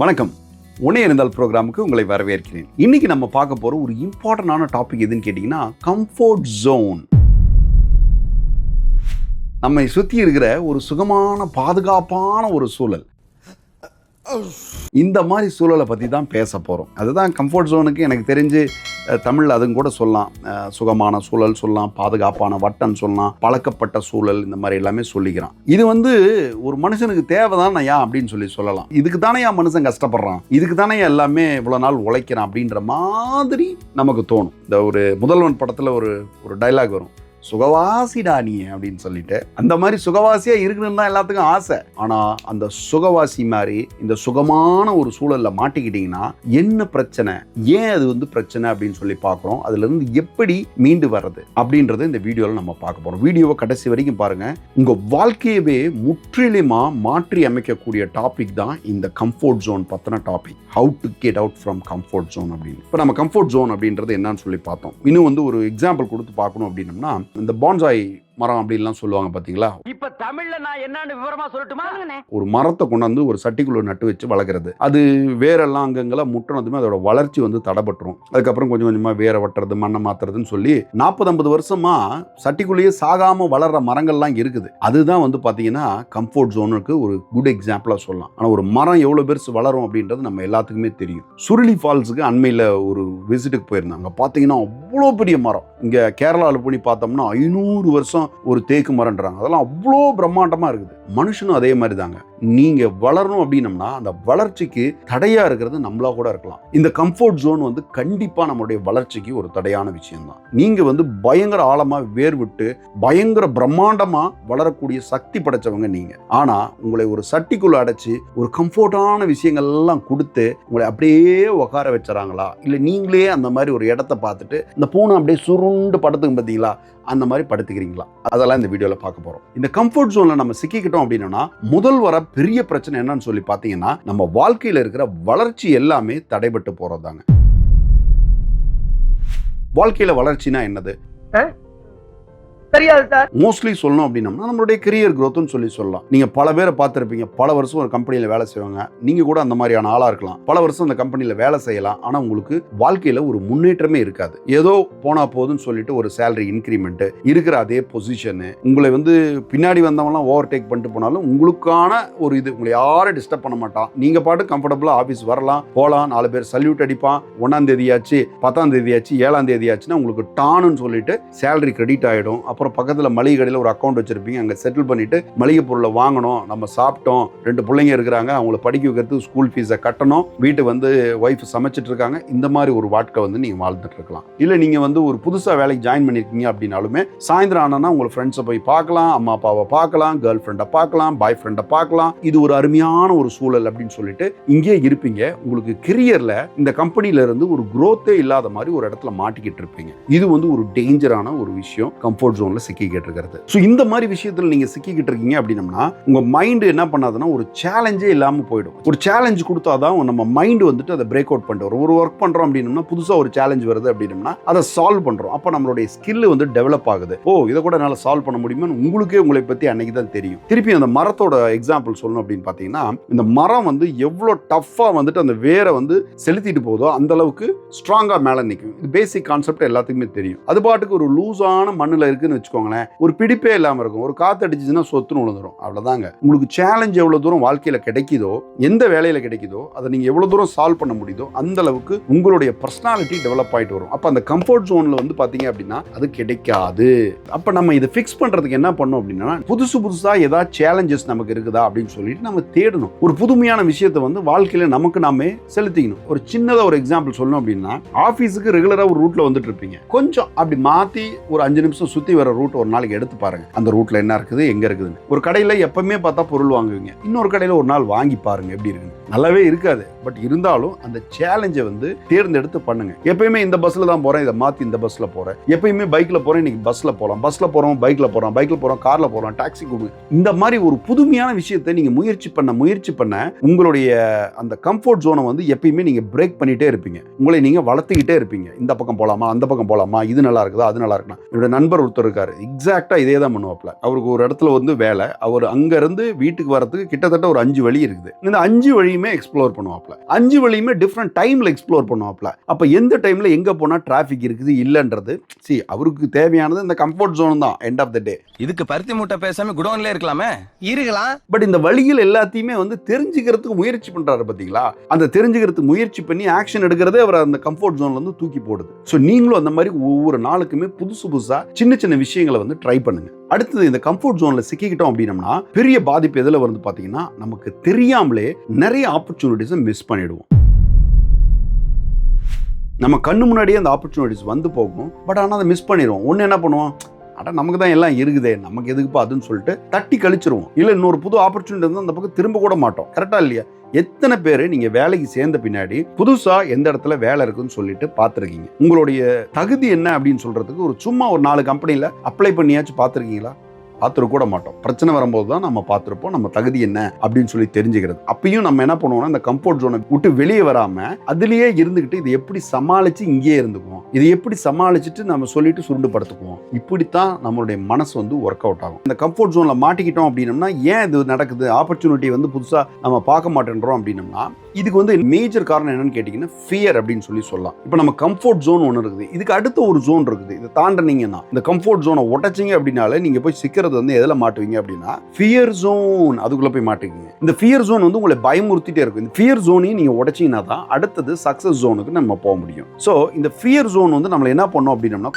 வணக்கம். உணே இருந்தால் ப்ரோக்ராமுக்கு உங்களை வரவேற்கிறேன். இன்னைக்கு நம்ம பார்க்க போகிற ஒரு இம்பார்ட்டண்டான டாபிக் எதுன்னு கேட்டிங்கன்னா கம்ஃபோர்ட் ஜோன் நம்மை சுற்றி இருக்கிற ஒரு சுகமான பாதுகாப்பான ஒரு சூழல். இந்த மாதிரி சூழலை பற்றி தான் பேச போகிறோம் அதுதான் கம்ஃபர்ட் ஜோனுக்கு எனக்கு தெரிஞ்சு தமிழில் அதுங்க கூட சொல்லலாம். சுகமான சூழல் சொல்லலாம் பாதுகாப்பான வட்டம் சொல்லலாம் பழக்கப்பட்ட சூழல் இந்த மாதிரி எல்லாமே சொல்லிக்கிறான். இது வந்து ஒரு மனுஷனுக்கு தேவைதான் ஏன் அப்படின்னு சொல்லி சொல்லலாம். இதுக்கு தானே ஏன் மனுஷன் கஷ்டப்படுறான்? இதுக்கு தானே எல்லாமே இவ்வளோ நாள் உழைக்கிறான் அப்படின்ற மாதிரி நமக்கு தோணும். இந்த ஒரு முதல்வன் படத்தில் ஒரு ஒரு டைலாக் வரும். சுகவாசிடா நீ அப்படின்னு சொல்லிட்டு அந்த மாதிரி சுகவாசியாக இருக்கணும்னு தான் எல்லாத்துக்கும் ஆசை. ஆனால் அந்த சுகவாசி மாதிரி இந்த சுகமான ஒரு சூழலில் மாட்டிக்கிட்டிங்கன்னா என்ன பிரச்சனை? ஏன் அது வந்து பிரச்சனை அப்படின்னு சொல்லி பார்க்குறோம். அதுலேருந்து எப்படி மீண்டு வர்றது? அப்படின்றத இந்த வீடியோவில் நம்ம பார்க்க போகிறோம் வீடியோவை கடைசி வரைக்கும் பாருங்கள் உங்கள் வாழ்க்கையவே முற்றிலுமா மாற்றி அமைக்கக்கூடிய டாபிக் தான் இந்த கம்ஃபோர்ட் ஜோன் பற்றின topic how to get out from comfort zone அப்படின்னு. இப்போ நம்ம கம்ஃபோர்ட் ஜோன் அப்படின்றது என்னன்னு சொல்லி பார்த்தோம். இன்னும் வந்து ஒரு எக்ஸாம்பிள் கொடுத்து பார்க்கணும் அப்படின்னம்னா இந்த பான்சாய் மரம் அப்படின்லாம் சொல்லுவாங்க பார்த்தீங்களா இப்ப தமிழ்ல நான் என்னன்னு விவரமா சொல்லட்டுமா? ஒரு மரத்தை கொண்டாந்து ஒரு சட்டிக்குள்ள நட்டு வச்சு வளர்க்குறது. அது வேரெல்லாம் அங்கங்கெல்லாம் முட்டினதுமே அதோட வளர்ச்சி வந்து தடைபட்டுரும். அதுக்கப்புறம் கொஞ்சம் கொஞ்சமா வேற வெட்டுறது மண்ணை மாத்துறதுன்னு சொல்லி நாற்பது ஐம்பது வருஷமா சட்டிக்குள்ளேயே சாகாம வளர்ற மரங்கள்லாம் இருக்குது. அதுதான் வந்து பாத்தீங்கன்னா கம்ஃபோர்ட் ஜோனுக்கு ஒரு குட் எக்ஸாம்பிளா சொல்லலாம். ஆனா ஒரு மரம் எவ்வளவு பெருசு வளரும் அப்படின்றது நம்ம எல்லாத்துக்குமே தெரியும். சுருளி ஃபால்ஸுக்கு அண்மையில் ஒரு விசிட்டுக்கு போயிருந்தாங்க. பார்த்தீங்கன்னா அவ்வளோ பெரிய மரம். இங்க கேரளாவில் போய் பார்த்தோம்னா ஐநூறு வருஷம் ஒரு தேக்கு மரம்ன்றாங்க. அதெல்லாம் அவ்வளோ பிரம்மாண்டமாக இருக்குது. மனுஷனும் அதே மாதிரி தாங்க நீங்கள் வளரணும் அப்படின்னம்னா அந்த வளர்ச்சிக்கு தடையாக இருக்கிறது நம்மளா கூட இருக்கலாம். இந்த கம்ஃபோர்ட் ஜோன் வந்து கண்டிப்பாக நம்மளுடைய வளர்ச்சிக்கு ஒரு தடையான விஷயம் தான் வந்து பயங்கர ஆழமாக வேர்விட்டு பயங்கர பிரம்மாண்டமாக வளரக்கூடிய சக்தி படைச்சவங்க நீங்க. ஆனால் உங்களை ஒரு சட்டிக்குள்ளே அடைச்சி ஒரு கம்ஃபோர்ட்டான விஷயங்கள் எல்லாம் கொடுத்து உங்களை அப்படியே உட்கார வச்சுறாங்களா? இல்லை நீங்களே அந்த மாதிரி ஒரு இடத்த பார்த்துட்டு இந்த பூனை அப்படியே சுருண்டு படத்துக்கு பார்த்தீங்களா? அந்த மாதிரி படுத்துக்கிறீங்களா? அதெல்லாம் இந்த வீடியோவில் பார்க்க போகிறோம் இந்த கம்ஃபர்ட் ஜோனில் நம்ம சிக்கிக்கிட்டோம் அப்படின்னா முதல் வர பெரிய பிரச்சனை என்னன்னு சொல்லி பார்த்தீங்கன்னா நம்ம வாழ்க்கையில் இருக்கிற வளர்ச்சி எல்லாமே தடைபட்டு போகிறதாங்க வாழ்க்கையில் வளர்ச்சினா என்னது? தெரியாது சார். மோஸ்ட்லி சொல்லணும் அப்படின்னா நம்மளுடைய கெரியர் க்ரோத்னு சொல்லி சொல்லலாம். நீங்க பல பேரை பார்த்துருப்பீங்க. பல வருஷம் ஒரு கம்பெனியில் வேலை செய்வாங்க. நீங்க கூட அந்த மாதிரியான ஆளா இருக்கலாம். பல வருஷம் அந்த கம்பெனியில் வேலை செய்யலாம். ஆனா உங்களுக்கு வாழ்க்கையில ஒரு முன்னேற்றமே இருக்காது. ஏதோ போனா போதுன்னு சொல்லிட்டு ஒரு சேலரி இன்க்ரிமெண்ட் இருக்கிற அதே பொசிஷனு உங்களை வந்து பின்னாடி வந்தவங்கலாம் ஓவர் டேக் பண்ணிட்டு போனாலும் உங்களுக்கான ஒரு இது உங்களை யாரும் டிஸ்டர்ப் பண்ண மாட்டான். நீங்க பாட்டு கம்ஃபர்டபுளா ஆஃபீஸ் வரலாம் போகலாம் நாலு பேர் சல்யூட் அடிப்பான். ஒன்னாம் தேதியாச்சு பத்தாம் தேதியாச்சு ஏழாம் தேதியாச்சுன்னா உங்களுக்கு டானுன்னு சொல்லிட்டு சேலரி கிரெடிட் ஆயிடும். அப்புறம் பக்கத்தில் மளிகை கடையில் ஒரு அக்கௌண்ட் வச்சுருப்பீங்க. அங்கே செட்டில் பண்ணிவிட்டு மளிகை பொருளை வாங்கணும் நம்ம சாப்பிட்டோம் ரெண்டு பிள்ளைங்க இருக்கிறாங்க அவங்கள படிக்க வைக்கிறதுக்கு ஸ்கூல் ஃபீஸை கட்டணும் வீட்டு வந்து ஒய்ஃப் சமைச்சிட்டு இருக்காங்க. இந்த மாதிரி ஒரு வாழ்க்கை வந்து நீங்கள் வாழ்ந்துட்டு இருக்கலாம். இல்லை நீங்கள் வந்து ஒரு புதுசாக வேலைக்கு ஜாயின் பண்ணியிருக்கீங்க அப்படின்னாலுமே சாயந்தரம் ஆனால் உங்களை ஃப்ரெண்ட்ஸை போய் பார்க்கலாம் அம்மா அப்பாவை பார்க்கலாம் கேர்ள் ஃப்ரெண்டை பார்க்கலாம் பாய் ஃப்ரெண்டை பார்க்கலாம். இது ஒரு அருமையான ஒரு சூழல் அப்படின்னு சொல்லிட்டு இங்கே இருப்பீங்க. உங்களுக்கு கெரியரில் இந்த கம்பெனியிலேருந்து ஒரு குரோத்தே இல்லாத மாதிரி ஒரு இடத்துல மாட்டிக்கிட்டு இருப்பீங்க. இது வந்து ஒரு டேஞ்சரான ஒரு விஷயம். கம்ஃபர்ட் ஜோனில் சிக்கிக்கிட்டு இருக்கிறது. ஸோ இந்த மாதிரி விஷயத்துல நீங்க சிக்கிக்கிட்டு இருக்கீங்க அப்படின்னம்னா உங்க மைண்டு என்ன பண்ணாதுன்னா ஒரு சேலஞ்சே இல்லாமல் போயிடும். ஒரு சேலஞ்ச் கொடுத்தாதான் நம்ம மைண்ட் வந்துட்டு அதை பிரேக் அவுட் பண்ணிட்டு வரும் ஒரு ஒர்க் பண்றோம் அப்படின்னம்னா புதுசாக ஒரு சேலஞ்ச் வருது அப்படின்னம்னா அதை சால்வ் பண்ணுறோம் அப்போ நம்மளுடைய ஸ்கில் வந்து டெவலப் ஆகுது. ஓ இதை கூட என்னால் சால்வ் பண்ண முடியுமான்னு உங்களுக்கே உங்களை பற்றி அன்னைக்கு தான் தெரியும். திருப்பி அந்த மரத்தோட எக்ஸாம்பிள் சொல்லணும் அப்படின்னு பார்த்தீங்கன்னா இந்த மரம் வந்து எவ்வளோ டஃப்பாக வந்துட்டு அந்த வேரை வந்து செலுத்திட்டு போதோ அந்த அளவுக்கு ஸ்ட்ராங்காக மேலே நிற்கும் இது பேசிக் கான்செப்ட் எல்லாத்துக்குமே தெரியும். அது பாட்டுக்கு ஒரு லூஸான மண்ணில் இருக்குன்னு வச்சுக்கோங்களேன் ஒரு பிடிப்பே இல்லாமல் இருக்கும். ஒரு காற்று அடிச்சிச்சுன்னா சொத்துன்னு விழுந்துரும் அவ்வளோதாங்க உங்களுக்கு சேலஞ்ச் எவ்வளோ தூரம் வாழ்க்கையில் கிடைக்குதோ எந்த வேலையில் கிடைக்குதோ அதை நீங்கள் எவ்வளோ தூரம் சால்வ் பண்ண முடியுதோ அந்த அளவுக்கு உங்களுடைய பர்சனாலிட்டி டெவலப் ஆகிட்டு வரும். அப்போ அந்த கம்ஃபர்ட் ஜோனில் வந்து பார்த்தீங்க அப்படின்னா அது கிடைக்காது. அப்போ நம்ம இதை ஃபிக்ஸ் பண்ணுறதுக்கு என்ன பண்ணோம் அப்படின்னா புதுசு புதுசாக ஏதாவது சேலஞ்சஸ் நமக்கு இருக்குதா அப்படின்னு சொல்லிட்டு நம்ம தேடணும். ஒரு புதுமையான விஷயத்தை வந்து வாழ்க்கையில் நமக்கு நாமே செலுத்திக்கணும். ஒரு சின்னதாக ஒரு எக்ஸாம்பிள் சொல்லணும் அப்படின்னா ஆஃபீஸுக்கு ரெகுலராக ஒரு ரூட்டில் வந்துட்டு இருப்பீங்க. கொஞ்சம் அப்படி மாற்றி ஒரு அஞ்சு நிமிஷம் சுற்றி வர ரூட் ஒரு நாளைக்கு எடுத்து பாருங்க. அந்த ரூட்ல என்ன இருக்குது எங்க இருக்குதுன்னு. ஒரு கடையில் எப்பவுமே பார்த்தா பொருள் வாங்குவீங்க. இன்னொரு கடையில ஒரு நாள் வாங்கி பாருங்க எப்படி இருக்குன்னு. நல்லாவே இருக்காது. பட் இருந்தாலும் அந்த சேலஞ்சை வந்து தேர்ந்தெடுத்து பண்ணுங்க. எப்பயுமே இந்த பஸ்ல தான் போறேன் இதை மாத்தி இந்த பஸ்ல போறேன். எப்பயுமே பைக்ல போறேன் இன்னைக்கு பஸ்ல போகலாம் பஸ்ல போறோம் பைக்ல போறோம் பைக்ல போறோம் கார்ல போறோம் டாக்ஸி கொடுங்க இந்த மாதிரி ஒரு புதுமையான விஷயத்தை நீங்க முயற்சி பண்ண முயற்சி பண்ண உங்களுடைய அந்த கம்ஃபர்ட் ஜோனை வந்து எப்பயுமே நீங்க பிரேக் பண்ணிட்டே இருப்பீங்க. உங்களை நீங்க வளர்த்துக்கிட்டே இருப்பீங்க. இந்த பக்கம் போலாமா அந்த பக்கம் போலாமா இது நல்லா இருக்குதா அது நல்லா இருக்கலாம் என்னோட நண்பர் ஒருத்தர் இருக்காரு. இருக்காரு எக்ஸாக்டா இதே தான் பண்ணுவாப்ல அவருக்கு ஒரு இடத்துல வந்து வேலை. அவர் அங்க இருந்து வீட்டுக்கு வரதுக்கு கிட்டத்தட்ட ஒரு அஞ்சு வழி இருக்குது. இந்த அஞ்சு வழியுமே எக்ஸ்ப்ளோர் பண்ணுவாப்ல அஞ்சு வழியுமே டிஃப்ரெண்ட் டைம்ல எக்ஸ்ப்ளோர் பண்ணுவாப்ல அப்ப எந்த டைம்ல எங்க போனா டிராஃபிக் இருக்குது இல்லைன்றது. சி அவருக்கு தேவையானது இந்த கம்ஃபர்ட் ஜோன் தான் எண்ட் ஆஃப் த டே இதுக்கு பருத்தி மூட்டை பேசாம குடோன்ல இருக்கலாமே? இருக்கலாம். பட் இந்த வழிகள் எல்லாத்தையுமே வந்து தெரிஞ்சுக்கிறதுக்கு முயற்சி பண்றாரு பாத்தீங்களா? அந்த தெரிஞ்சுக்கிறதுக்கு முயற்சி பண்ணி ஆக்ஷன் எடுக்கிறதே அவர் அந்த கம்ஃபர்ட் ஜோன்ல இருந்து தூக்கி போடுது. ஸோ நீங்களும் அந்த மாதிரி ஒவ்வொரு நாளுக்குமே புதுசு புதுசா சின்ன சின்ன விஷயங்களை வந்து ட்ரை பண்ணுங்க. அடுத்தது இந்த கம்ஃபர்ட் ஜோன்ல சிக்கிக்கிட்டோம் அப்படின்னம்னா பெரிய பாதிப்பு எதில் வந்து பார்த்தீங்கன்னா நமக்கு தெரியாமலே நிறைய ஆப்பர்ச்சுனிட்டிஸை மிஸ் பண்ணிடுவோம். நம்ம கண்ணு முன்னாடியே அந்த ஆப்பர்ச்சுனிட்டிஸ் வந்து போகும். பட் ஆனால் அதை மிஸ் பண்ணிடுவோம். ஒன்று என்ன பண்ணுவோம்? அட நமக்கு தான் எல்லாம் இருக்குதே நமக்கு எதுக்குப்பா அதுன்னு சொல்லிட்டு தட்டி கழிச்சிருவோம். இல்லை இன்னொரு புது ஆப்பர்ச்சுனிட்டி வந்து அந்த பக்கம் திரும்ப கூட மாட்டோம். கரெக்டாக இல்லையா? எத்தனை பேர் நீங்கள் வேலைக்கு சேர்ந்த பின்னாடி புதுசாக எந்த இடத்துல வேலை இருக்குன்னு சொல்லிட்டு பார்த்துருக்கீங்க? உங்களுடைய தகுதி என்ன அப்படின்னு சொல்கிறதுக்கு ஒரு சும்மா ஒரு நாலு கம்பெனியில் அப்ளை பண்ணியாச்சும் பார்த்துருக்கீங்களா? பார்த்துருக்க கூட மாட்டோம் பிரச்சனை வரும்போது தான் நம்ம பார்த்துருப்போம் நம்ம தகுதி என்ன அப்படின்னு சொல்லி தெரிஞ்சுக்கிறது. அப்பயும் நம்ம என்ன பண்ணுவோம்னா இந்த கம்ஃபர்ட் ஜோனை விட்டு வெளியே வராம அதுலயே இருந்துகிட்டு இது எப்படி சமாளிச்சு இங்கேயே இருந்துக்குவோம். இதை எப்படி சமாளிச்சுட்டு நம்ம சொல்லிட்டு சுருண்டு படுத்துக்குவோம் இப்படித்தான் நம்மளுடைய மனசு வந்து ஒர்க் அவுட் ஆகும். இந்த கம்ஃபர்ட் ஜோன்ல மாட்டிக்கிட்டோம் அப்படின்னம்னா ஏன் இது நடக்குது? ஆப்பர்ச்சுனிட்டி வந்து புதுசா நம்ம பார்க்க மாட்டேன்றோம் அப்படின்னம்னா இதுக்கு வந்து மேஜர் காரணம் என்னன்னு கேட்டிங்கன்னா ஃபியர் அப்படின்னு சொல்லி சொல்லலாம். இப்போ நம்ம கம்ஃபர்ட் ஜோன் ஒன்று இருக்குது. இதுக்கு அடுத்த ஒரு ஜோன் இருக்குது. இதை தாண்டினீங்கன்னா இந்த கம்ஃபர்ட் ஜோனை உடைச்சிங்க அப்படின்னாலே நீங்கள் போய் சிக்கிறது வந்து எதில் மாட்டுவீங்க அப்படின்னா ஃபியர் ஜோன் அதுக்குள்ளே போய் மாட்டுவீங்க இந்த ஃபியர் ஜோன் வந்து உங்களை பயமுறுத்திட்டே இருக்கும். இந்த ஃபியர் ஜோனையும் நீங்கள் உடைச்சிங்கன்னா தான் அடுத்தது சக்ஸஸ் ஜோனுக்கு நம்ம போக முடியும். ஸோ இந்த ஃபியர் ஜோன் வந்து நம்மளை என்ன பண்ணோம் அப்படின்னம்னா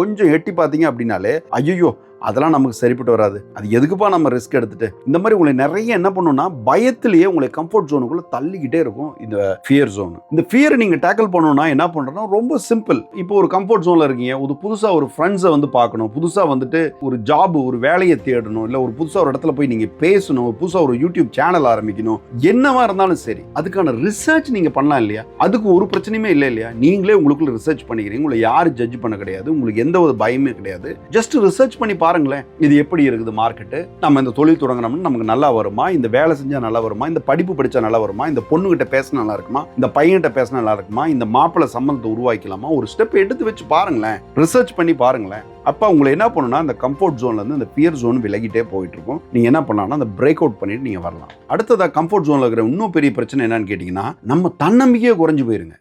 கொஞ்சம் எட்டி பார்த்தீங்க அப்படின்னாலே ஐயோ அதெல்லாம் நமக்கு சரிப்பட்டு வராது. அது எதுக்குப்பா நம்ம ரிஸ்க் எடுத்துட்டு? இந்த மாதிரி உங்களை நிறைய என்ன பண்ணுன்னா பயத்திலேயே உங்களை கம்ஃபர்ட் ஜோனுக்குள்ள தள்ளிக்கிட்டே இருக்கும் இந்த ஃபியர் ஜோன் இந்த ஃபியரை நீங்க டேக்கிள் பண்ணணும்னா என்ன பண்றோம்னா ரொம்ப சிம்பிள் இப்போ ஒரு கம்ஃபர்ட் ஜோன்ல இருக்கீங்க. ஒரு புதுசா ஒரு ஃப்ரெண்ட்ஸை வந்து பார்க்கணும். புதுசா வந்துட்டு ஒரு ஜாப் ஒரு வேலையை தேடணும். இல்ல ஒரு புதுசா ஒரு இடத்துல போய் நீங்க பேசணும். ஒரு புதுசா ஒரு யூடியூப் சேனல் ஆரம்பிக்கணும். என்னவா இருந்தாலும் சரி அதுக்கான ரிசர்ச் நீங்க பண்ணலாம் இல்லையா? அதுக்கு ஒரு பிரச்சனையுமே இல்லை இல்லையா? நீங்களே உங்களுக்குள்ள ரிசர்ச் பண்ணிக்கிறீங்க. உங்களை யாரும் ஜட்ஜ் பண்ண கிடையாது. உங்களுக்கு எந்த ஒரு பயமே கிடையாது. ஜஸ்ட் ரிசர்ச் பண்ணி பாருங்களேன் இது எப்படி இருக்குது மார்க்கெட்டு நம்ம இந்த தொழில் தொடங்கினோம்னா நமக்கு நல்லா வருமா? இந்த வேலை செஞ்சால் நல்லா வருமா? இந்த படிப்பு படித்தா நல்லா வருமா? இந்த பொண்ணுகிட்ட பேசினா நல்லா இருக்குமா? இந்த பையன்கிட்ட பேசினா நல்லா இருக்குமா? இந்த மாப்பிள்ளை சம்மந்தத்தை உருவாக்கலாமா ஒரு ஸ்டெப் எடுத்து வச்சு பாருங்களேன். ரிசர்ச் பண்ணி பாருங்களேன். அப்போ உங்களை என்ன பண்ணணும்னா அந்த கம்ஃபர்ட் ஜோன்ல இருந்து அந்த பியர் ஜோன் விலகிட்டே போயிட்டு இருக்கும். நீங்க என்ன பண்ணலாம்னா அந்த பிரேக் அவுட் பண்ணிட்டு நீங்க வரலாம். அடுத்ததா கம்ஃபர்ட் ஜோன்ல இருக்கிற இன்னும் பெரிய பிரச்சனை என்னன்னு கேட்டீங்கன்னா நம்ம தன்னம்பிக்கையே குறைஞ்சு போயிருங்க.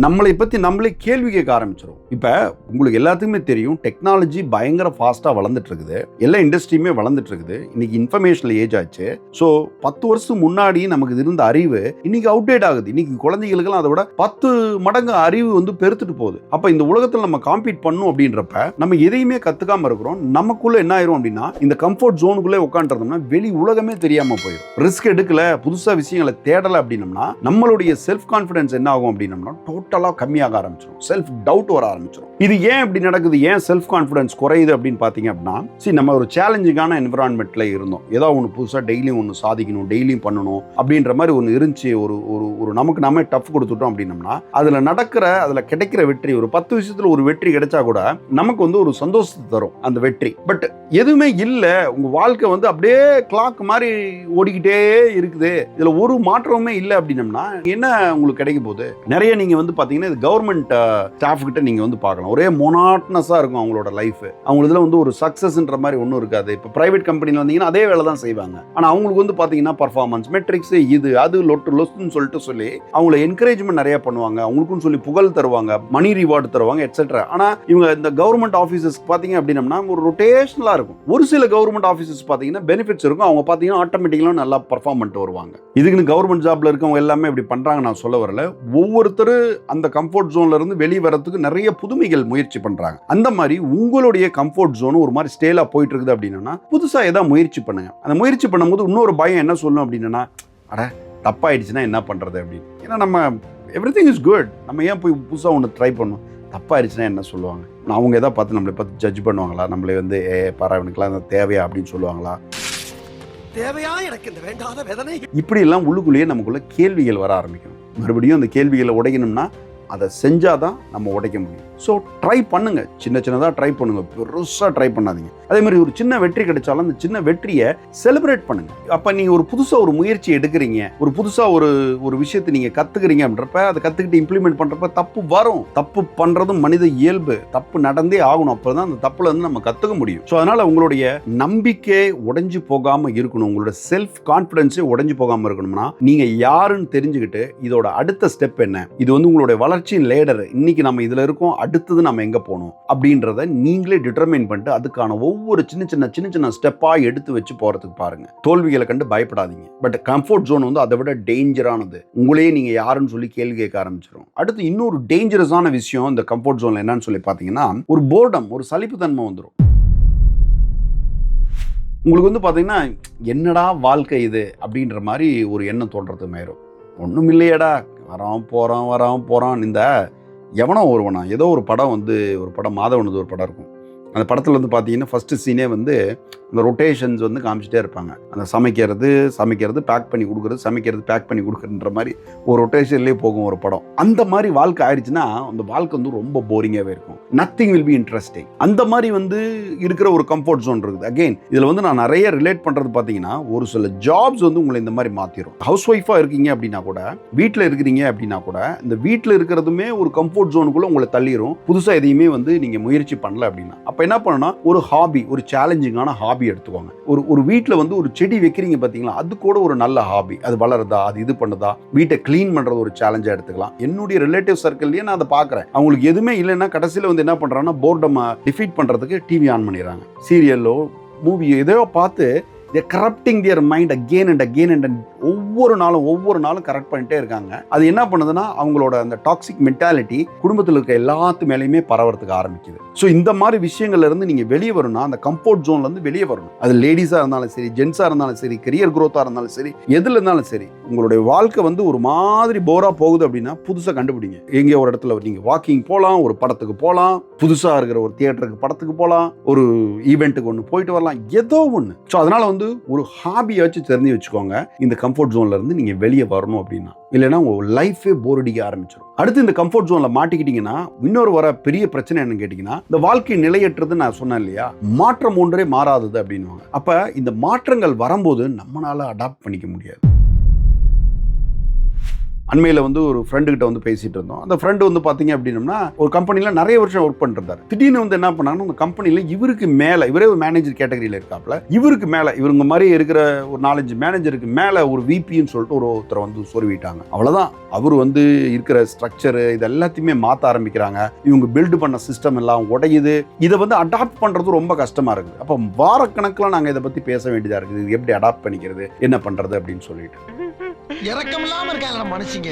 நம்மளை பற்றி நம்மளே கேள்வி கேட்க ஆரம்பிச்சிடும் இப்போ உங்களுக்கு எல்லாத்துக்குமே தெரியும் டெக்னாலஜி பயங்கர ஃபாஸ்ட்டாக வளர்ந்துட்டு இருக்குது எல்லா இண்டஸ்ட்ரியுமே வளர்ந்துட்டு இருக்குது இன்னைக்கு இன்ஃபர்மேஷனில் ஏஜ் ஆச்சு. ஸோ பத்து வருஷம் முன்னாடி நமக்கு இருந்த அறிவு இன்னைக்கு அவுடேட் ஆகுது. இன்னைக்கு குழந்தைகளுக்கெல்லாம் அதை விட பத்து மடங்கு அறிவு வந்து பெருத்துட்டு போகுது. அப்போ இந்த உலகத்தில் நம்ம காம்பீட் பண்ணும் அப்படின்றப்ப நம்ம எதையுமே கற்றுக்காம இருக்கிறோம். நமக்குள்ளே என்ன ஆயிரும் அப்படின்னா இந்த கம்ஃபர்ட் ஜோனுக்குள்ளே உட்காந்துருந்தோம்னா வெளி உலகமே தெரியாமல் போயிடும் ரிஸ்க் எடுக்கல புதுசாக விஷயங்களை தேடலை அப்படின்னம்னா நம்மளுடைய செல்ஃப் கான்ஃபிடன்ஸ் என்ன ஆகும் அப்படின்னம்னா டோட்டலாக கம்மியாக ஆரம்பிச்சிடும் செல்ஃப் டவுட் வர ஆரம்பிச்சிடும் இது ஏன் இப்படி நடக்குது? ஏன் செல்ஃப் கான்ஃபிடன்ஸ் குறையுது அப்படின்னு பார்த்தீங்க அப்படின்னா சரி நம்ம ஒரு சேலஞ்சிங்கான என்விரான்மெண்ட்ல இருந்தோம். ஏதோ ஒன்று புதுசாக டெய்லியும் ஒன்று சாதிக்கணும் டெய்லியும் பண்ணணும் அப்படின்ற மாதிரி ஒன்று இருந்துச்சு. ஒரு ஒரு ஒரு நமக்கு நாமே டஃப் கொடுத்துட்டோம் அப்படின்னம்னா அதில் நடக்கிற அதில் கிடைக்கிற வெற்றி ஒரு பத்து விஷயத்தில் ஒரு வெற்றி கிடைச்சா கூட நமக்கு வந்து ஒரு சந்தோஷத்தை தரும் அந்த வெற்றி. பட் எதுவுமே இல்லை. உங்கள் வாழ்க்கை வந்து அப்படியே கிளாக் மாதிரி ஓடிக்கிட்டே இருக்குது. இதில் ஒரு மாற்றமுமே இல்லை அப்படின்னம்னா என்ன உங்களுக்கு கிடைக்க போகுது? நிறைய நீங்கள் வந்து பார்த்தீங்கன்னா இது கவர்மெண்ட் ஸ்டாஃப் கிட்ட நீங்கள் வந்து பார்க்கலாம். ஒரே மொனாட்னஸாக இருக்கும் அவங்களோட லைஃப் அவங்க இதில் வந்து ஒரு சக்ஸஸ்ன்ற மாதிரி ஒன்றும் இருக்காது. இப்போ ப்ரைவேட் கம்பெனியில் வந்தீங்கன்னா அதே வேலை தான் செய்வாங்க. ஆனால் அவங்களுக்கு வந்து பார்த்தீங்கன்னா பர்ஃபார்மன்ஸ் மெட்ரிக்ஸ் இது அது லொட்டு லொஸ்ன்னு சொல்லிட்டு சொல்லி அவங்கள என்கரேஜ்மெண்ட் நிறைய பண்ணுவாங்க. அவங்களுக்குன்னு சொல்லி புகழ் தருவாங்க. மணி ரிவார்டு தருவாங்க எட்ஸெட்ரா ஆனால் இவங்க இந்த கவர்மெண்ட் ஆஃபீஸஸ் பார்த்தீங்க அப்படின்னம்னா ஒரு ரொட்டேஷனலாக இருக்கும். ஒரு சில கவர்மெண்ட் ஆஃபீஸஸ் பார்த்தீங்கன்னா பெனிஃபிட்ஸ் இருக்கும். அவங்க பார்த்தீங்கன்னா ஆட்டோமேட்டிக்கலாக நல்லா பர்ஃபார்ம் பண்ணிட்டு வருவாங்க. இதுக்குன்னு கவர்மெண்ட் ஜாப்ல இருக்கவங்க எல்லாமே இப்படி பண்ணுறாங்க நான் சொல்ல வரல. ஒவ்வொருத்தர் அந்த கம்ஃபர்ட் ஜோன்ல இருந்து வெளியே வரதுக்கு நிறைய புதுமைகள் முயற்சி பண்றாங்க. அந்த மாதிரி உங்களுடைய கம்ஃபர்ட் ஜோன் ஒரு மாதிரி ஸ்டேலா போயிட்டு இருக்குது அப்படின்னா புதுசா ஏதாவது முயற்சி பண்ணுங்க. அந்த முயற்சி பண்ணும்போது இன்னொரு பயம் என்ன சொல்லணும் அப்படின்னா அட தப்பாயிடுச்சுன்னா என்ன பண்றது அப்படின்னு. ஏன்னா நம்ம எவ்ரி திங் இஸ் குட் நம்ம ஏன் போய் புதுசாக ஒன்று ட்ரை பண்ணணும்? தப்பாயிடுச்சுன்னா என்ன சொல்லுவாங்க? நான் அவங்க எதாவது பார்த்து நம்மளை பார்த்து ஜட்ஜ் பண்ணுவாங்களா? நம்மளை வந்து ஏ பாரா இவனுக்குலாம் இது தேவையா? அப்படின்னு சொல்லுவாங்களா? தேவையா? எனக்கு இந்த வேண்டாத வேதனை. இப்படி எல்லாம் உள்ளுக்குள்ளேயே நமக்குள்ள கேள்விகள் வர ஆரம்பிக்கும் மறுபடியும் அந்த கேள்விகளை உடையணும்னா அதை செஞ்சால் தான் நம்ம உடைக்க முடியும். ஸோ ட்ரை பண்ணுங்க. சின்ன சின்னதாக ட்ரை பண்ணுங்க. பெருசாக ட்ரை பண்ணாதீங்க. அதே மாதிரி ஒரு சின்ன வெற்றி கிடைச்சாலும் அந்த சின்ன வெற்றியை செலிப்ரேட் பண்ணுங்க. அப்போ நீங்கள் ஒரு புதுசாக ஒரு முயற்சி எடுக்கிறீங்க. ஒரு புதுசாக ஒரு ஒரு விஷயத்தை நீங்கள் கற்றுக்கிறீங்க அப்படின்றப்ப அதை கற்றுக்கிட்டு இம்ப்ளிமெண்ட் பண்ணுறப்ப தப்பு வரும். தப்பு பண்ணுறதும் மனித இயல்பு. தப்பு நடந்தே ஆகணும். அப்போ தான் அந்த தப்பில் இருந்து நம்ம கற்றுக்க முடியும். ஸோ அதனால் உங்களுடைய நம்பிக்கை உடைஞ்சு போகாமல் இருக்கணும். உங்களோட செல்ஃப் கான்ஃபிடென்ஸே உடைஞ்சு போகாமல் இருக்கணும்னா நீங்கள் யாருன்னு தெரிஞ்சுக்கிட்டு இதோட அடுத்த ஸ்டெப் என்ன? இது வந்து உங்களுடைய வளர்ச்சியின் லேடர் இன்னைக்கு நம்ம இதில் இருக்கோம் அடுத்தது நம்ம எங்கே போகணும் அப்படின்றத நீங்களே டிட்டர்மைன் பண்ணிட்டு அதுக்கான ஒவ்வொரு சின்ன சின்ன சின்ன சின்ன ஸ்டெப்பாக எடுத்து வச்சு போகிறதுக்கு பாருங்கள் தோல்விகளை கண்டு பயப்படாதீங்க. பட் கம்ஃபர்ட் ஜோன் வந்து அதை விட டேஞ்சரானது உங்களையே நீங்கள் யாருன்னு சொல்லி கேள்வி கேட்க ஆரம்பிச்சிடும் அடுத்து இன்னொரு டேஞ்சரஸான விஷயம் இந்த கம்ஃபர்ட் ஜோனில் என்னன்னு சொல்லி பார்த்தீங்கன்னா ஒரு போர்டம் ஒரு சலிப்புத்தன்மை வந்துடும் உங்களுக்கு வந்து பார்த்தீங்கன்னா என்னடா வாழ்க்கை இது அப்படின்ற மாதிரி ஒரு எண்ணம் தோன்றது மாயிரும் ஒன்றும் இல்லையடா. வரான் போகிறான் வரான் போகிறான் இந்த எவனோ ஒருவனா? ஏதோ ஒரு படம் வந்து ஒரு படம் மாதவனது ஒரு படம் இருக்கும். அந்த படத்தில் வந்து பார்த்தீங்கன்னா ஃபஸ்ட்டு சீனே வந்து அந்த ரொட்டேஷன்ஸ் வந்து காமிச்சிட்டே இருப்பாங்க. அந்த சமைக்கிறது சமைக்கிறது பேக் பண்ணி கொடுக்குறது சமைக்கிறது பேக் பண்ணி கொடுக்குறன்ற மாதிரி ஒரு ரொட்டேஷன்லேயே போகும் ஒரு படம். அந்த மாதிரி வாழ்க்கை ஆயிடுச்சுன்னா அந்த வாழ்க்கை வந்து ரொம்ப போரிங்காகவே இருக்கும். நத்திங் வில் பி இன்ட்ரெஸ்டிங் அந்த மாதிரி வந்து இருக்கிற ஒரு கம்ஃபர்ட் ஜோன் இருக்குது. அகெயின் இதில் வந்து நான் நிறைய ரிலேட் பண்ணுறது பார்த்தீங்கன்னா ஒரு சில ஜாப்ஸ் வந்து உங்களை இந்த மாதிரி மாற்றிடும் ஹவுஸ் ஒய்ஃபாக இருக்கீங்க அப்படின்னா கூட வீட்டில் இருக்கிறீங்க அப்படின்னா கூட இந்த வீட்டில் இருக்கிறதுமே ஒரு கம்ஃபர்ட் ஜோனுக்குள்ளே உங்களை தள்ளிடும் புதுசாக எதையுமே வந்து நீங்கள் முயற்சி பண்ணல அப்படின்னா. அப்போ என்ன பண்ணணும்னா ஒரு ஹாபி ஒரு சேலஞ்சிங்கான ஹாபி எடுத்துக்கோங்க ஒரு ஒரு வீட்டில் வந்து ஒரு செடி வைக்கிறீங்க பார்த்தீங்களா அது கூட ஒரு நல்ல ஹாபி அது வளருதா அது இது பண்ணுதா வீட்டை க்ளீன் பண்ணுறது ஒரு சேலஞ்சாக எடுத்துக்கலாம். என்னுடைய ரிலேட்டிவ் சர்க்கிள்லேயே நான் அதை பார்க்குறேன் அவங்களுக்கு எதுவுமே இல்லைன்னா கடைசியில் வந்து என்ன பண்ணுறாங்கன்னா போர்டம் டிஃபீட் பண்ணுறதுக்கு டிவி ஆன் பண்ணிடுறாங்க. சீரியலோ மூவியோ எதையோ பார்த்து corrupting their mind again and again and ஒவ்வொரு நாளும் ஒவ்வொரு நாளும் கரெக்ட் பண்ணிட்டே இருக்காங்க. அது என்ன பண்ணுதுன்னா அவங்களோட அந்த டாக்ஸிக் மென்டாலிட்டி குடும்பத்தில் இருக்க எல்லாத்து மேலேயுமே பரவறதுக்கு ஆரம்பிக்குது. ஸோ இந்த மாதிரி விஷயங்கள்ல இருந்து நீங்கள் வெளியே வரணும்னா அந்த கம்ஃபர்ட் ஜோன்ல இருந்து வெளியே வரணும். அது லேடிஸாக இருந்தாலும் சரி ஜென்ஸாக இருந்தாலும் சரி கரியர் குரோத்தாக இருந்தாலும் சரி எதுல இருந்தாலும் சரி உங்களுடைய வாழ்க்கை வந்து ஒரு மாதிரி போராக போகுது அப்படின்னா புதுசாக கண்டுபிடிங்க. எங்கே ஒரு இடத்துல நீங்கள் வாக்கிங் போகலாம் ஒரு படத்துக்கு போகலாம் புதுசாக இருக்கிற ஒரு தியேட்டருக்கு படத்துக்கு போகலாம் ஒரு ஈவெண்ட்டுக்கு ஒன்று போயிட்டு வரலாம் ஏதோ ஒன்று ஸோ அதனால வந்து ஒரு ஹாபியை வச்சு தெரிஞ்சு வச்சுக்கோங்க. இந்த கம்ஃபர்ட் ஜோன்ல இருந்து நீங்கள் வெளியே வரணும் அப்படின்னா இல்லைன்னா உங்கள் லைஃபே போர் அடிக்க ஆரம்பிச்சிடும் அடுத்து இந்த கம்ஃபர்ட் ஜோனில் மாட்டிக்கிட்டீங்கன்னா இன்னொரு வர பெரிய பிரச்சனை என்னன்னு கேட்டிங்கன்னா இந்த வாழ்க்கை நிலையற்றது நான் சொன்னேன் இல்லையா? மாற்றம் ஒன்றே மாறாதது அப்படின்னுவாங்க. அப்போ இந்த மாற்றங்கள் வரும்போது நம்மளால அடாப்ட் பண்ணிக்க முடியாது. அண்மையில் வந்து ஒரு ஃப்ரெண்டு கிட்ட வந்து பேசிட்டு இருந்தோம். அந்த ஃப்ரெண்டு வந்து பார்த்தீங்க அப்படின்னம்னா ஒரு கம்பெனியில் நிறைய வருஷம் ஒர்க் பண்ணிருந்தாரு திடீர்னு வந்து என்ன பண்ணாங்கன்னா அந்த கம்பெனியில் இவருக்கு மேலே இவரே ஒரு மேனேஜர் கேட்டகரியில் இருக்காப்புல. இவருக்கு மேலே இவங்க மாதிரி இருக்கிற ஒரு நாலஞ்சு மேனேஜருக்கு மேலே ஒரு விபின்னு சொல்லிட்டு ஒரு ஒருத்தரை வந்து சொருவிட்டாங்க. அவ்வளோதான் அவர் வந்து இருக்கிற ஸ்ட்ரக்சரு இது எல்லாத்தையுமே மாற்ற ஆரம்பிக்கிறாங்க. இவங்க பில்டு பண்ண சிஸ்டம் எல்லாம் உடையுது. இதை வந்து அடாப்ட் பண்ணுறது ரொம்ப கஷ்டமாக இருக்குது. அப்போ வாரக்கணக்கில் நாங்கள் இதை பற்றி பேச வேண்டியதாக இருக்குது. இது எப்படி அடாப்ட் பண்ணிக்கிறது? என்ன பண்ணுறது அப்படின்னு சொல்லிட்டு. இறக்கம் இல்லாம இருக்காங்க மனுஷங்க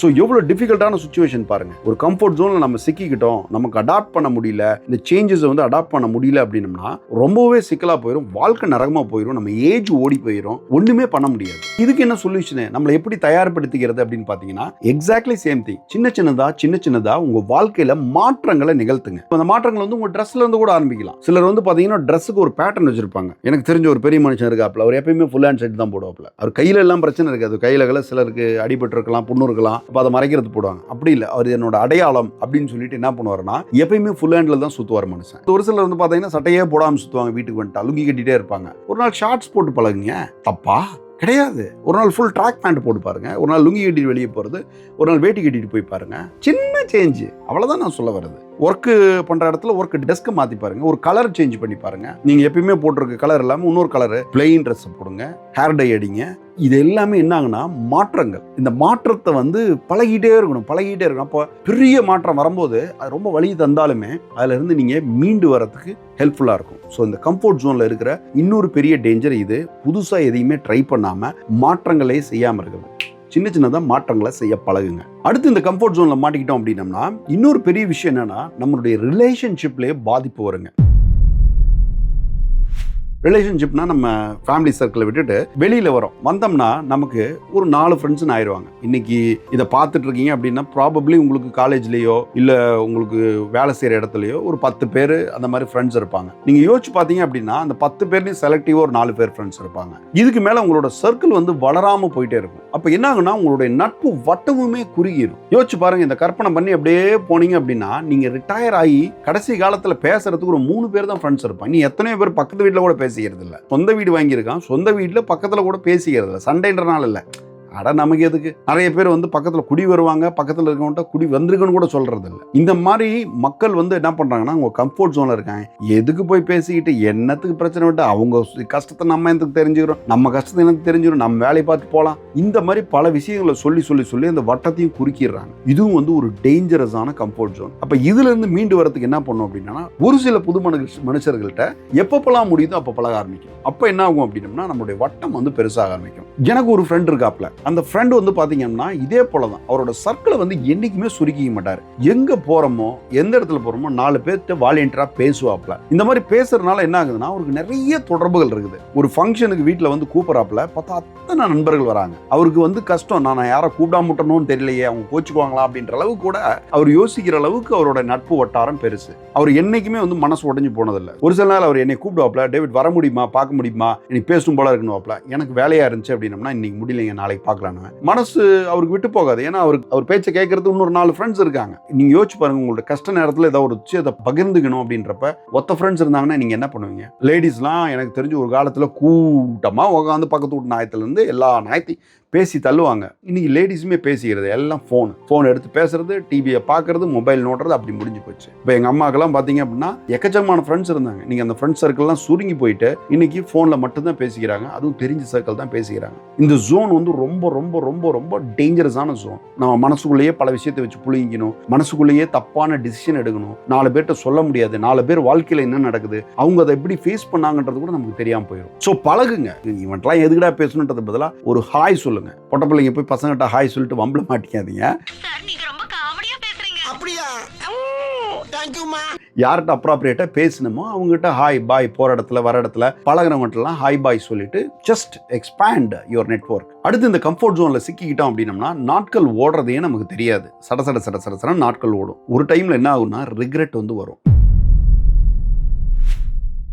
ஸோ எவ்வளோ டிஃபிகல்ட்டான சுச்சுவேஷன் பாருங்க. ஒரு கம்ஃபர்ட் ஜோனில் நம்ம சிக்கிக்கிட்டோம் நமக்கு அடாப்ட் பண்ண முடியல இந்த சேஞ்சஸை வந்து அடாப்ட் பண்ண முடியல அப்படின்னம்னா ரொம்பவே சிக்கலாக போயிடும் வாழ்க்கை நரகமாக போயிடும் நம்ம ஏஜ் ஓடி போயிடும் ஒன்றுமே பண்ண முடியாது. இதுக்கு என்ன சொல்யூஷனு நம்மளை எப்படி தயார்படுத்திக்கிறது அப்படின்னு பார்த்தீங்கன்னா எக்ஸாக்ட்லி சேம் திங் சின்ன சின்னதா சின்ன சின்னதா உங்கள் வாழ்க்கையில் மாற்றங்களை நிகழ்த்துங்க. அந்த மாற்றங்கள் வந்து உங்கள் ட்ரெஸ்ல இருந்து கூட ஆரம்பிக்கலாம். சிலர் வந்து பார்த்தீங்கன்னா ட்ரெஸ்ஸுக்கு ஒரு பேட்டர்ன் வச்சிருப்பாங்க. எனக்கு தெரிஞ்ச ஒரு பெரிய மனுஷன் இருக்காப்ல அவர் எப்பயுமே ஃபுல் ஹேண்ட் செட் தான் போடுவாப்ல அவர் கையில எல்லாம் பிரச்சனை இருக்காது கையில கல சிலருக்கு அடிபட்டு இருக்கலாம் புண்ணு இருக்கலாம் அப்போ அதை மறைக்கிறது போடுவாங்க. அப்படி இல்லை. அவர் என்னோட அடையாளம் அப்படின்னு சொல்லிட்டு என்ன பண்ணுவாருன்னா எப்பயுமே ஃபுல் ஹேண்டில் தான் சுற்றுவார் மனுஷன். ஒரு சிலர் வந்து பார்த்தீங்கன்னா சட்டையே போடாமல் சுற்றுவாங்க வீட்டுக்கு வந்துட்டா. லுங்கி கட்டிட்டே இருப்பாங்க. ஒரு நாள் ஷார்ட்ஸ் போட்டு பழகுங்க. தப்பா? கிடையாது. ஒரு நாள் ஃபுல் ட்ராக் பேண்ட் போட்டு பாருங்க. ஒரு நாள் லுங்கி கட்டிட்டு வெளியே போகிறது ஒரு நாள் வேட்டி கட்டிட்டு போய் பாருங்க. சின்ன சேஞ்சு அவ்வளோதான் நான் சொல்ல வர்றது. ஒர்க்கு பண்ணுற இடத்துல ஒர்க் டெஸ்க்கை மாற்றி பாருங்கள் ஒரு கலர் சேஞ்ச் பண்ணி பாருங்கள் நீங்கள் எப்பயுமே போட்டிருக்க கலர் இல்லாமல் இன்னொரு கலரு பிளெயின் ட்ரெஸ் போடுங்க. ஹேர் டை அடிங்க. இது எல்லாமே என்னாங்கன்னா மாற்றங்கள். இந்த மாற்றத்தை வந்து பழகிட்டே இருக்கணும் பழகிட்டே இருக்கணும். அப்போ பெரிய மாற்றம் வரும்போது அது ரொம்ப வழி தந்தாலுமே அதிலிருந்து நீங்கள் மீண்டு வரதுக்கு ஹெல்ப்ஃபுல்லாக இருக்கும். ஸோ இந்த கம்ஃபர்ட் ஜோனில் இருக்கிற இன்னொரு பெரிய டேஞ்சர் இது. புதுசாக எதையுமே ட்ரை பண்ணாமல் மாற்றங்களே செய்யாமல் இருக்கிறது. சின்ன சின்னதாக மாற்றங்களை செய்ய பழகுங்க. அடுத்து இந்த கம்ஃபர்ட் ஜோனில் மாட்டிக்கிட்டோம் அப்படின்னம்னா இன்னொரு பெரிய விஷயம் என்னென்னா நம்மளுடைய ரிலேஷன்ஷிப்லேயே பாதிப்பு வருங்க. ரிலேஷன்ஷிப்னா நம்ம ஃபேமிலி சர்க்கிளை விட்டுட்டு வெளியில் வரோம் வந்தோம்னா நமக்கு ஒரு நாலு ஃப்ரெண்ட்ஸ்னு ஆயிடுவாங்க இன்னைக்கு இதை பார்த்துட்டு இருக்கீங்க அப்படின்னா ப்ராபப்ளி உங்களுக்கு காலேஜ்லேயோ இல்லை உங்களுக்கு வேலை செய்கிற இடத்துலையோ ஒரு பத்து பேர் அந்த மாதிரி ஃப்ரெண்ட்ஸ் இருப்பாங்க. நீங்கள் யோசிச்சு பார்த்தீங்க அப்படின்னா அந்த பத்து பேர்லையும் செலக்டிவாக ஒரு நாலு பேர் ஃப்ரெண்ட்ஸ் இருப்பாங்க. இதுக்கு மேலே உங்களோட சர்க்கிள் வந்து வளராமல் போயிட்டே இருக்கும். அப்போ என்ன ஆகுனா உங்களுடைய நட்பு வட்டமுமே குறுகிடும் யோசிச்சு பாருங்க இந்த கற்பனை பண்ணி அப்படியே போனீங்க அப்படின்னா நீங்கள் ரிட்டையர் ஆகி கடைசி காலத்தில் பேசுறதுக்கு ஒரு மூணு பேர் தான் ஃப்ரெண்ட்ஸ் இருப்பாங்க. நீ எத்தனையோ பேர் பக்கத்து வீட்டில் கூட பேசிக்கிறது இல்லை சொந்த வீடு வாங்கியிருக்கான். சொந்த வீட்டில் பக்கத்தில் கூட பேசிக்கிறது இல்லை சண்டைன்றனால இல்லை. அட நமக்கு எதுக்கு? நிறைய பேர் வந்து பக்கத்தில் குடி வருவாங்க பக்கத்தில் இருக்கவன்ட்ட குடி வந்திருக்குன்னு கூட சொல்கிறது இல்லை இந்த மாதிரி மக்கள் வந்து என்ன பண்ணுறாங்கன்னா அவங்க கம்ஃபர்ட் ஜோனில் இருக்காங்க. எதுக்கு போய் பேசிக்கிட்டு என்னத்துக்கு பிரச்சனை விட்டு அவங்க கஷ்டத்தை நம்ம எனக்கு தெரிஞ்சுக்கிறோம்? நம்ம கஷ்டத்தை எனக்கு தெரிஞ்சுக்கிறோம்? நம்ம வேலையை பார்த்து போகலாம். இந்த மாதிரி பல விஷயங்களை சொல்லி சொல்லி சொல்லி அந்த வட்டத்தையும் குறுக்கிடுறாங்க. இதுவும் வந்து ஒரு டேஞ்சரஸான கம்ஃபர்ட் ஜோன் அப்போ இதுலேருந்து மீண்டு வரதுக்கு என்ன பண்ணும் அப்படின்னா ஒரு சில புது மனுஷ மனுஷர்கள்ட்ட எப்பப்பெல்லாம் முடியுதோ அப்போ பழக ஆரம்பிக்கும். அப்போ என்ன ஆகும் அப்படின்னம்னா நம்மளுடைய வட்டம் வந்து பெருசாக ஆரம்பிக்கும். எனக்கு ஒரு ஃப்ரெண்ட் இருக்காப்ல. அந்த ஃப்ரெண்டு வந்து பார்த்தீங்கன்னா இதே போல தான் அவரோட சர்க்கிளை வந்து என்றைக்குமே சுருக்கிக்க மாட்டார். எங்கே போகிறோமோ எந்த இடத்துல போகிறோமோ நாலு பேர்கிட்ட வாலியண்டராக பேசுவாப்ல. இந்த மாதிரி பேசுறதுனால என்ன ஆகுதுன்னா அவருக்கு நிறைய தொடர்புகள் இருக்குது. ஒரு ஃபங்க்ஷனுக்கு வீட்டில் வந்து கூப்பிட்றாப்புல பார்த்தா அத்தனை நண்பர்கள் வராங்க. அவருக்கு வந்து கஷ்டம் நான் யாரை கூப்பிடாம முட்டணும்னு தெரியலையே அவங்க கோச்சுக்குவாங்களா? அப்படின்ற அளவு கூட அவர் யோசிக்கிற அளவுக்கு அவரோட நட்பு வட்டாரம் பெருசு. அவர் என்னைக்குமே வந்து மனசு உடஞ்சி போனதில்லை. ஒரு சில நாள் அவர் என்னை கூப்பிடுவாப்ல டேவிட் வர முடியுமா? பார்க்க முடியுமா? இன்னைக்கு பேசும் போல இருக்கணும் எனக்கு வேலையா இருந்துச்சு அப்படின்னம்னா இன்னைக்கு முடியலைங்க நாளைக்கு பார்க்கலான்னு மனசு அவருக்கு விட்டு போகாது. ஏன்னா அவருக்கு அவர் பேச்சை கேட்கறது இன்னொரு நாலு ஃப்ரெண்ட்ஸ் இருக்காங்க. நீங்கள் யோசிச்சு பாருங்க உங்களோட கஷ்ட நேரத்தில் ஏதாவது ஒரு விஷயத்தை பகிர்ந்துக்கணும் அப்படின்றப்ப ஒத்த ஃப்ரெண்ட்ஸ் இருந்தாங்கன்னா நீங்கள் என்ன பண்ணுவீங்க? லேடிஸ்லாம் எனக்கு தெரிஞ்சு ஒரு காலத்தில் கூட்டமாக உட்காந்து பக்கத்து வீட்டு நாயத்துலேருந்து எல்லா நாயத்தையும் பேசி தள்ளுவாங்க. இன்னைக்கு லேடிஸுமே பேசிக்கிறது எல்லாம் ஃபோன் ஃபோன் எடுத்து பேசுறது டிவியை பார்க்கறது மொபைல் நோடுறது அப்படி முடிஞ்சு போச்சு. இப்போ எங்கள் அம்மாக்கெல்லாம் பார்த்தீங்க அப்படின்னா எக்கச்சக்கமான ஃப்ரெண்ட்ஸ் இருந்தாங்க. நீங்கள் அந்த ஃப்ரெண்ட்ஸ் சர்க்கிள்லாம் சுருங்கி போயிட்டு இன்னைக்கு ஃபோனில் மட்டும்தான் பேசிக்கிறாங்க. அதுவும் தெரிஞ்ச சர்க்கிள் தான் பேசிக்கிறாங்க. இந்த ஜோன் வந்து ரொம்ப ரொம்ப ரொம்ப ரொம்ப டேஞ்சரஸான ஜோன் நம்ம மனசுக்குள்ளேயே பல விஷயத்தை வச்சு புழுங்கிக்கணும். மனசுக்குள்ளேயே தப்பான டிசிஷன் எடுக்கணும். நாலு பேர்கிட்ட சொல்ல முடியாது. நாலு பேர் வாழ்க்கையில் என்ன நடக்குது? அவங்க அதை எப்படி ஃபேஸ் பண்ணாங்கன்றது கூட நமக்கு தெரியாமல் போயிடும் ஸோ பழகுங்க. இவன்ட்லாம் எதுக்குடா பேசணுன்றது பதிலாக ஒரு ஹாய் சொல்லு. சொல்லுங்க. பொட்ட பிள்ளைங்க போய் பசங்கள்ட்ட ஹாய் சொல்லிட்டு வம்பள மாட்டிக்காதீங்க. சார் நீங்க ரொம்ப காமெடியா பேசுறீங்க. அப்படியா? தேங்க்யூமா யார்கிட்ட அப்ராப்ரியேட்டாக பேசணுமோ அவங்ககிட்ட ஹாய் பாய் போகிற இடத்துல வர இடத்துல பழகிறவங்கட்டலாம் ஹாய் பாய் சொல்லிட்டு ஜஸ்ட் எக்ஸ்பேண்ட் யுவர் நெட்வொர்க் அடுத்து இந்த கம்ஃபர்ட் ஜோனில் சிக்கிக்கிட்டோம் அப்படின்னம்னா நாட்கள் ஓடுறதே நமக்கு தெரியாது. சட சட சட சட சட நாட்கள் ஓடும். ஒரு டைமில் என்ன ஆகும்னா ரிக்ரெட் வந்து வரும்.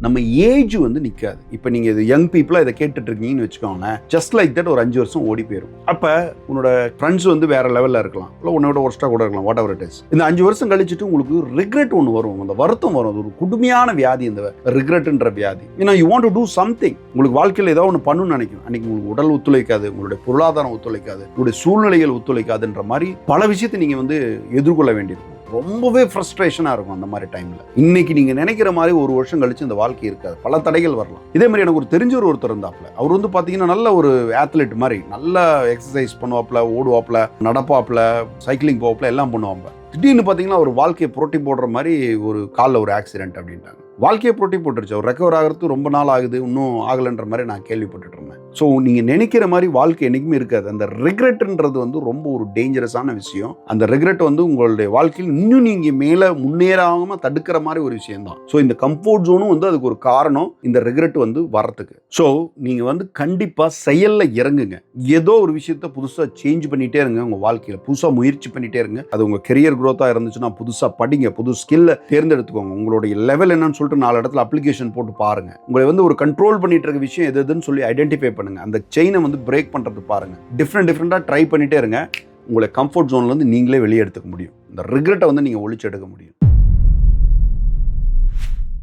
நம்ம ஏஜ் வந்து நிற்காது இப்போ நீங்கள் இது யங் பீப்புளாக இதை கேட்டுட்டு இருக்கீங்கன்னு வச்சுக்கோங்களேன் ஜஸ்ட் லைக் தட் ஒரு அஞ்சு வருஷம் ஓடி போயிடும் அப்போ உன்னோட ஃப்ரெண்ட்ஸ் வந்து வேற லெவலில் இருக்கலாம். இல்லை உன்னோட ஒர்ஸ்ட்டாக கூட இருக்கலாம் வாட் எவர் இட் இஸ் இந்த அஞ்சு வருஷம் கழிச்சுட்டு உங்களுக்கு ரிக்ரெட் ஒன்று வரும். அந்த வருத்தம் வரும். அது ஒரு குடுமையான வியாதி இந்த ரிக்ரெட்ன்ற வியாதி. ஏன்னா you want to do something உங்களுக்கு வாழ்க்கையில் ஏதோ ஒன்று பண்ணணும்னு நினைக்கும் அன்னைக்கு உங்களுக்கு உடல் ஒத்துழைக்காது உங்களுடைய பொருளாதாரம் ஒத்துழைக்காது உங்களுடைய சூழ்நிலைகள் ஒத்துழைக்காதுன்ற மாதிரி பல விஷயத்தை நீங்கள் வந்து எதிர்கொள்ள வேண்டியிருக்கும். ரொம்பவே ஃப்ரஸ்ட்ரேஷனாக இருக்கும் அந்த மாதிரி டைமில் இன்னைக்கு நீங்கள் நினைக்கிற மாதிரி ஒரு வருஷம் கழிச்சு இந்த வாழ்க்கை இருக்காது. பல தடைகள் வரலாம். இதே மாதிரி எனக்கு ஒரு தெரிஞ்சவர் ஒருத்தர் இருந்தாப்ல அவர் வந்து பார்த்தீங்கன்னா நல்ல ஒரு ஆத்லெட் மாதிரி நல்லா எக்ஸசைஸ் பண்ணுவாப்ல ஓடுவாப்ல நடப்பாப்ல சைக்கிளிங் போவாப்ல எல்லாம் பண்ணுவாங்க. திடீர்னு பார்த்தீங்கன்னா ஒரு வாழ்க்கையை புரட்டி போடுற மாதிரி ஒரு காலில் ஒரு ஆக்சிடென்ட் அப்படின்ட்டாங்க. வாழ்க்கையை புரட்டி போட்டுருச்சு. அவர் ரெக்கவர் ஆகிறது ரொம்ப நாள் ஆகுது. இன்னும் ஆகலைன்ற மாதிரி நான் கேள்விப்பட்டுட்டு இருந்தேன். ஸோ நீங்கள் நினைக்கிற மாதிரி வாழ்க்கை என்றைக்குமே இருக்காது. அந்த ரிக்ரெட்ன்றது வந்து ரொம்ப ஒரு டேஞ்சரஸான விஷயம். அந்த ரிக்ரெட் வந்து உங்களுடைய வாழ்க்கையில் இன்னும் நீங்கள் மேலே முன்னேறாமல் தடுக்கிற மாதிரி ஒரு விஷயம் தான் ஸோ இந்த கம்ஃபோர்ட் ஜோனும் வந்து அதுக்கு ஒரு காரணம் இந்த ரிக்ரெட் வந்து வரத்துக்கு ஸோ நீங்கள் வந்து கண்டிப்பாக செயலில் இறங்குங்க. ஏதோ ஒரு விஷயத்த புதுசாக சேஞ்ச் பண்ணிகிட்டே இருங்க. உங்கள் வாழ்க்கையில் புதுசாக முயற்சி பண்ணிகிட்டே இருங்க. அது உங்கள் கெரியர் க்ரோத்தாக இருந்துச்சுன்னா புதுசாக படிங்க. புது ஸ்கில்லை தேர்ந்தெடுத்துக்கோங்க. உங்களுடைய லெவல் என்னன்னு சொல்லிட்டு நாலு இடத்துல அப்ளிகேஷன் போட்டு பாருங்கள் உங்களை வந்து ஒரு கண்ட்ரோல் பண்ணிட்டு இருக்க விஷயம் எது எதுன்னு சொல்லி ஐடென்டிஃபை பண்ணுங்க. அந்த செயினை வந்து பிரேக் பண்ணுறது பாருங்க. டிஃப்ரெண்ட் டிஃப்ரெண்ட்டாக ட்ரை பண்ணிட்டே இருங்க. உங்களை கம்ஃபர்ட் ஜோன்லேருந்து நீங்களே வெளியே எடுத்துக்க முடியும். இந்த ரிக்ரெட்டை வந்து நீங்கள் ஒழிச்சு எடுக்க முடியும்.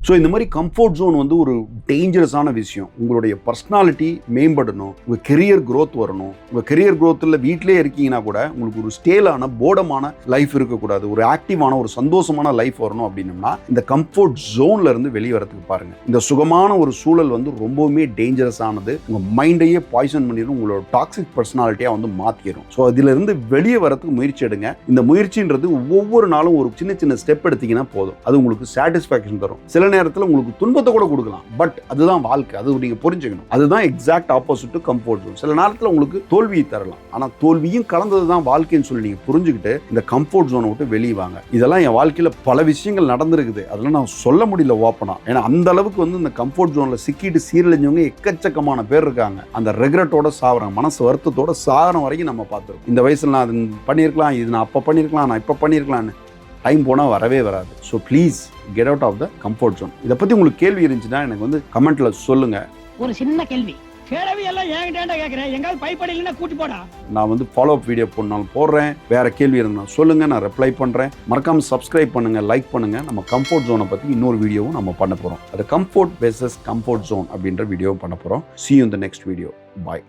ஸோ இந்த மாதிரி கம்ஃபர்ட் ஜோன் வந்து ஒரு டேஞ்சரஸான விஷயம். உங்களுடைய பர்சனாலிட்டி மேம்படணும். உங்கள் கெரியர் க்ரோத் வரணும். உங்கள் கெரியர் க்ரோத்தில் வீட்டிலே இருக்கீங்கன்னா கூட உங்களுக்கு ஒரு ஸ்டேலான போர்டமான லைஃப் இருக்கக்கூடாது. ஒரு ஆக்டிவான ஒரு சந்தோஷமான லைஃப் வரணும் அப்படின்னம்னா இந்த கம்ஃபர்ட் ஜோனில் இருந்து வெளியே வரதுக்கு பாருங்கள் இந்த சுகமான ஒரு சூழல் வந்து ரொம்பவுமே டேஞ்சரஸானது உங்கள் மைண்டையே பாய்சன் பண்ணிடும் உங்களோட டாக்ஸிக் பர்சனாலிட்டியாக வந்து மாற்றிடும் ஸோ அதிலிருந்து வெளியே வரத்துக்கு முயற்சி எடுங்க. இந்த முயற்சின்றது ஒவ்வொரு நாளும் ஒரு சின்ன சின்ன ஸ்டெப் எடுத்தீங்கன்னா போதும். அது உங்களுக்கு சாட்டிஸ்ஃபேக்ஷன் தரும். சில நேரத்தில் உங்களுக்கு துன்பத்தை கூட கொடுக்கலாம். பட் அதுதான் வாழ்க்கை. அது நீங்கள் புரிஞ்சுக்கணும். அதுதான் exact opposite to comfort zone சில நேரத்தில் உங்களுக்கு தோல்வியை தரலாம். ஆனால் தோல்வியும் கலந்தது தான் வாழ்க்கைன்னு சொல்லி நீங்கள் புரிஞ்சுக்கிட்டு இந்த கம்ஃபர்ட் ஜோனை விட்டு வெளியே வாங்க. இதெல்லாம் என் வாழ்க்கையில் பல விஷயங்கள் நடந்திருக்குது. அதெல்லாம் நான் சொல்ல முடியல ஓப்பனாக ஏன்னா அந்த அளவுக்கு வந்து இந்த கம்ஃபர்ட் ஜோனில் சிக்கிட்டு சீரழிஞ்சவங்க எக்கச்சக்கமான பேர் இருக்காங்க. அந்த ரெகுரெட்டோட சாகிறாங்க மனசு வருத்தத்தோட சாகரம் வரைக்கும் நம்ம பார்த்துருக்கோம். இந்த வயசில் நான் அது பண்ணியிருக்கலாம் இது நான் அப்போ பண்ணியிருக்கலாம் நான் இப்போ பண்ணியிருக்கலாம்னு. டைம் போனால் வரவே வராது. So please get out of the comfort zone இதை பற்றி உங்களுக்கு கேள்வி இருந்துச்சுன்னா எனக்கு வந்து கமெண்ட்ல சொல்லுங்கள் ஒரு சின்ன கேள்வி. கேள்வி எல்லாம் எங்காவது கூட்டி போடா. நான் வந்து ஃபாலோ அப் வீடியோ போடனாலும் போடுறேன். வேற கேள்வி இருந்தால் சொல்லுங்கள் நான் ரிப்ளை பண்ணுறேன் மறக்காம சப்ஸ்கிரைப் பண்ணுங்கள் லைக் பண்ணுங்கள் நம்ம கம்ஃபர்ட் ஜோனை பற்றி இன்னொரு வீடியோவும் நம்ம பண்ண போகிறோம் அது கம்ஃபர்ட் பேசஸ் கம்ஃபர்ட் ஜோன் அப்படின்ற வீடியோவும் பண்ண போகிறோம் in the next video bye